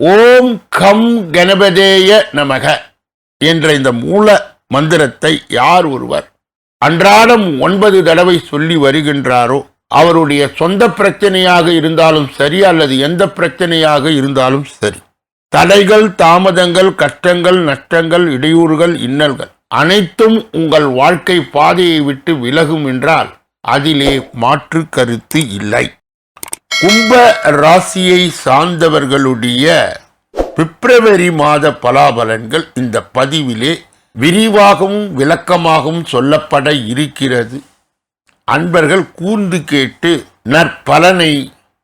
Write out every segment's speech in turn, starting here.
ஓம் come கணபதேய நமக என்ற இந்த மூல மந்திரத்தை யார் ஒருவர் அன்றாடம் ஒன்பது தடவை சொல்லி வருகின்றாரோ அவருடைய சொந்த பிரச்சனையாக இருந்தாலும் சரி அல்லது எந்த பிரச்சனையாக இருந்தாலும் சரி. தடைகள் தாமதங்கள் கஷ்டங்கள் நஷ்டங்கள் இடையூறுகள் இன்னல்கள் அனைத்தும் உங்கள் வாழ்க்கை பாதையை விட்டு விலகும் என்றால் அதிலே மாற்று கருத்து இல்லை. கும்ப ராசியை சார்ந்தவர்களுடைய பிப்ரவரி மாத பலாபலன்கள் இந்த பதிவிலே விரிவாகவும் விளக்கமாகவும் சொல்லப்பட இருக்கிறது. அன்பர்கள் கூர்ந்து கேட்டு நற்பலனை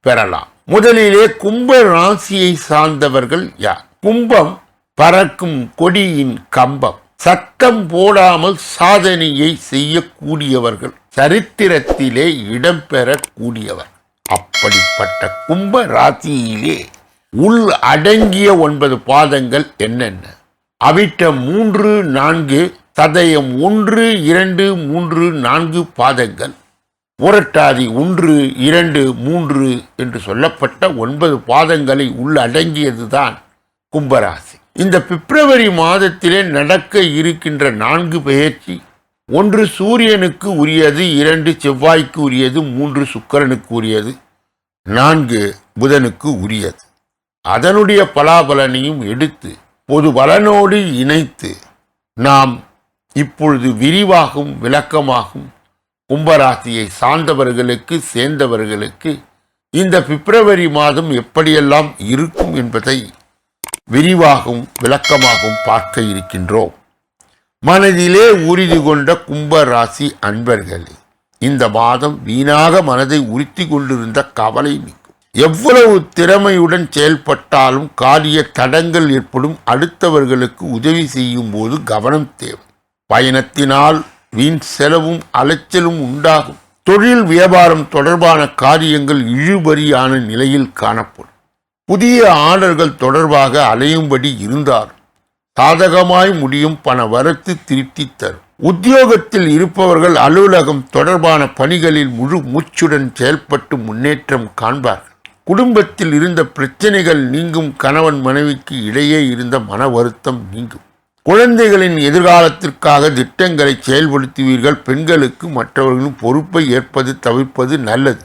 பெறலாம். முதலிலே கும்ப ராசியை சார்ந்தவர்கள் யார்? கும்பம் பறக்கும் கொடியின் கம்பம். சத்தம் போடாமல் சாதனையை செய்யக்கூடியவர்கள் சரித்திரத்திலே இடம்பெறக்கூடியவர். அப்படிப்பட்ட கும்ப ராசியிலே உள் அடங்கிய ஒன்பது பாதங்கள் என்னென்ன? அவிட்ட மூன்று நான்கு சதயம் ஒன்று இரண்டு மூன்று நான்கு பாதங்கள். புரட்டாதி ஒன்று இரண்டு மூன்று என்று சொல்லப்பட்ட ஒன்பது பாதங்களை உள்ளடங்கியதுதான் கும்பராசி. இந்த பிப்ரவரி மாதத்திலே நடக்க இருக்கின்ற நான்கு பெயர்ச்சி ஒன்று சூரியனுக்கு உரியது இரண்டு செவ்வாய்க்கு உரியது மூன்று சுக்கரனுக்கு உரியது நான்கு புதனுக்கு உரியது. அதனுடைய பலாபலனையும் எடுத்து பொது பலனோடு இணைத்து நாம் இப்பொழுது விரிவாகும் விளக்கமாகும் கும்பராசியை சார்ந்தவர்களுக்கு சேர்ந்தவர்களுக்கு இந்த பிப்ரவரி மாதம் எப்படியெல்லாம் இருக்கும் என்பதை விரிவாகவும் விளக்கமாகவும் பார்க்க இருக்கின்றோம். மனதிலே உறுதி கொண்ட கும்பராசி அன்பர்களே இந்த மாதம் வீணாக மனதை உறுத்தி கொண்டிருந்த கவலை நீக்கும் எவ்வளவு திறமையுடன் செயல்பட்டாலும் காரிய தடங்கள் ஏற்படும் அடுத்தவர்களுக்கு உதவி செய்யும் போது கவனம் தேவை. பயணத்தினால் வீண் செலவும் அலைச்சலும் உண்டாகும். தொழில் வியாபாரம் தொடர்பான காரியங்கள் இழுபறியான நிலையில் காணப்படும். புதிய ஆர்டர்கள் தொடர்பாக அலையும்படி இருந்தார். சாதகமாய் முடியும் பண வரத்து திருப்தி தரும். உத்தியோகத்தில் இருப்பவர்கள் அலுவலகம் தொடர்பான பணிகளில் முழு மூச்சுடன் செயல்பட்டு முன்னேற்றம் காண்பார்கள். குடும்பத்தில் இருந்த பிரச்சனைகள் நீங்கும் கணவன் மனைவிக்கு இடையே இருந்த மன வருத்தம் நீங்கும். குழந்தைகளின் எதிர்காலத்திற்காக திட்டங்களை செயல்படுத்துவீர்கள். பெண்களுக்கு மற்றவர்களின் பொறுப்பை ஏற்பது தவிர்ப்பது நல்லது.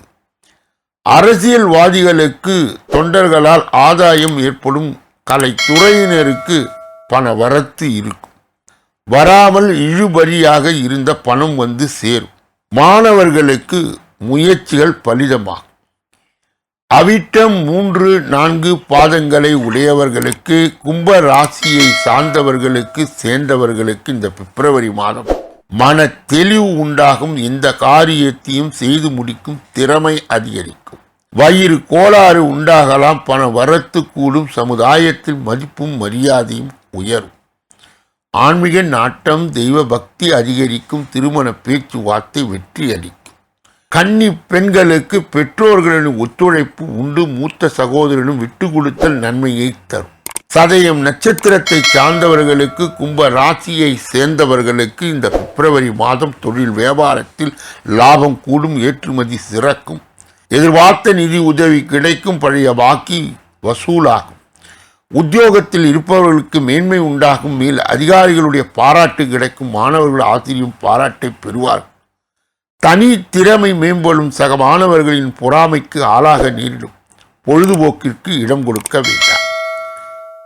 அரசியல்வாதிகளுக்கு தொண்டர்களால் ஆதாயம் ஏற்படும் கலைத்துறையினருக்கு பண வரத்து இருக்கும். வராமல் இழுபறியாக இருந்த பணம் வந்து சேரும். மாணவர்களுக்கு முயற்சிகள் பலிதமாகும். அவிட்டம் மூன்று நான்கு பாதங்களை உடையவர்களுக்கு கும்ப ராசியை சார்ந்தவர்களுக்கு சேர்ந்தவர்களுக்கு இந்த பிப்ரவரி மாதம் மன தெளிவு உண்டாகும். இந்த காரியத்தையும் செய்து முடிக்கும் திறமை அதிகரிக்கும். வயிறு கோளாறு உண்டாகலாம். பண வரத்து கூடும். சமுதாயத்தில் மதிப்பும் மரியாதையும் உயரும். ஆன்மீக நாட்டம் தெய்வ பக்தி அதிகரிக்கும் திருமண பேச்சுவார்த்தை வெற்றி அளிக்கும் கன்னி பெண்களுக்கு பெற்றோர்களின் ஒத்துழைப்பு உண்டு மூத்த சகோதரனும் விட்டு கொடுத்தல் நன்மையை தரும். சதயம் நட்சத்திரத்தை சார்ந்தவர்களுக்கு கும்ப ராசியை சேர்ந்தவர்களுக்கு இந்த பிப்ரவரி மாதம் தொழில் வியாபாரத்தில் லாபம் கூடும் ஏற்றுமதி சிறக்கும். எதிர்பார்த்த நிதி உதவி கிடைக்கும் பழைய பாக்கி வசூலாகும். உத்தியோகத்தில் இருப்பவர்களுக்கு மேன்மை உண்டாகும் மேல் அதிகாரிகளுடைய பாராட்டு கிடைக்கும். மாணவர்கள் ஆசிரியும் பாராட்டை பெறுவார்கள். தனி திறமை மேம்படும் சக மாணவர்களின் பொறாமைக்கு ஆளாக நேரிடும். பொழுதுபோக்கிற்கு இடம் கொடுக்க வேண்டாம்.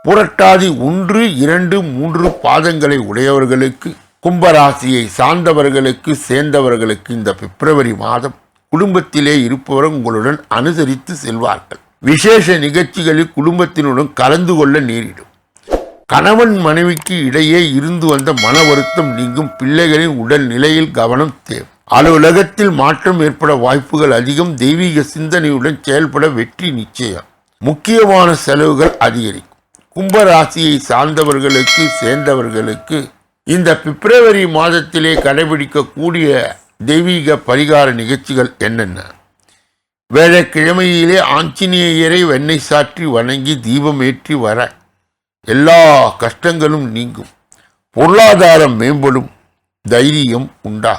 புரட்டாதி ஒன்று இரண்டு மூன்று பாதங்களை உடையவர்களுக்கு கும்பராசியை சார்ந்தவர்களுக்கு சேர்ந்தவர்களுக்கு இந்த பிப்ரவரி மாதம் குடும்பத்திலே இருப்பவர் உங்களுடன் அனுசரித்து செல்வார்கள். விசேஷ நிகழ்ச்சிகளில் குடும்பத்தினுடன் கலந்து கொள்ள நேரிடும். கணவன் மனைவிக்கு இடையே இருந்து வந்த மன வருத்தம் நீங்கும் பிள்ளைகளின் உடல் நிலையில் கவனம் தேவை. அலுவலகத்தில் மாற்றம் ஏற்பட வாய்ப்புகள் அதிகம். தெய்வீக சிந்தனையுடன் செயல்பட வெற்றி நிச்சயம். முக்கியமான செலவுகள் அதிகரிக்கும். கும்பராசியை சார்ந்தவர்களுக்கு சேர்ந்தவர்களுக்கு இந்த பிப்ரவரி மாதத்திலே கடைபிடிக்கக்கூடிய தெய்வீக பரிகார நிகழ்ச்சிகள் என்னென்ன? வேலைக்கிழமையிலே ஆஞ்சநேயரை வெண்ணெய் சாற்றி வணங்கி தீபம் ஏற்றி வர எல்லா கஷ்டங்களும் நீங்கும். பொருளாதாரம் மேம்படும் தைரியம் உண்டா?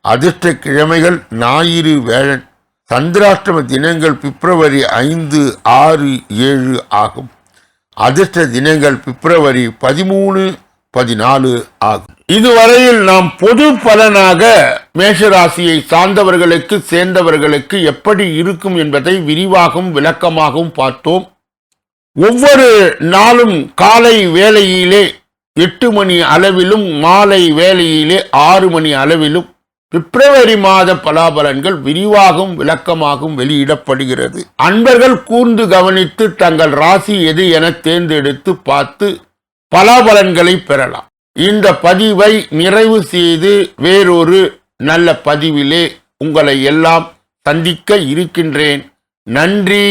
அதிர்ஷ்ட கிழமைகள் ஞாயிறு வேழன். சந்திராஷ்டம தினங்கள் பிப்ரவரி ஐந்து ஆறு ஏழு ஆகும். அதிர்ஷ்ட தினங்கள் பிப்ரவரி பதிமூணு பதினாலு ஆகும். இதுவரையில் நாம் பொது பலனாக மேஷராசியை சார்ந்தவர்களுக்கு சேர்ந்தவர்களுக்கு எப்படி இருக்கும் என்பதை விரிவாகவும் விளக்கமாகவும் பார்த்தோம். ஒவ்வொரு நாளும் காலை வேளையிலே எட்டு மணி அளவிலும் மாலை வேளையிலே ஆறு மணி அளவிலும் பிப்ரவரி மாத பலாபலன்கள் விரிவாகவும் விளக்கமாகவும் வெளியிடப்படுகிறது. அன்பர்கள் கூர்ந்து கவனித்து தங்கள் ராசி எது என தேர்ந்தெடுத்து பார்த்து பலாபலன்களை பெறலாம். இந்த பதிவை நிறைவு செய்து வேறொரு நல்ல பதிவிலே உங்களை எல்லாம் சந்திக்க இருக்கின்றேன். நன்றி.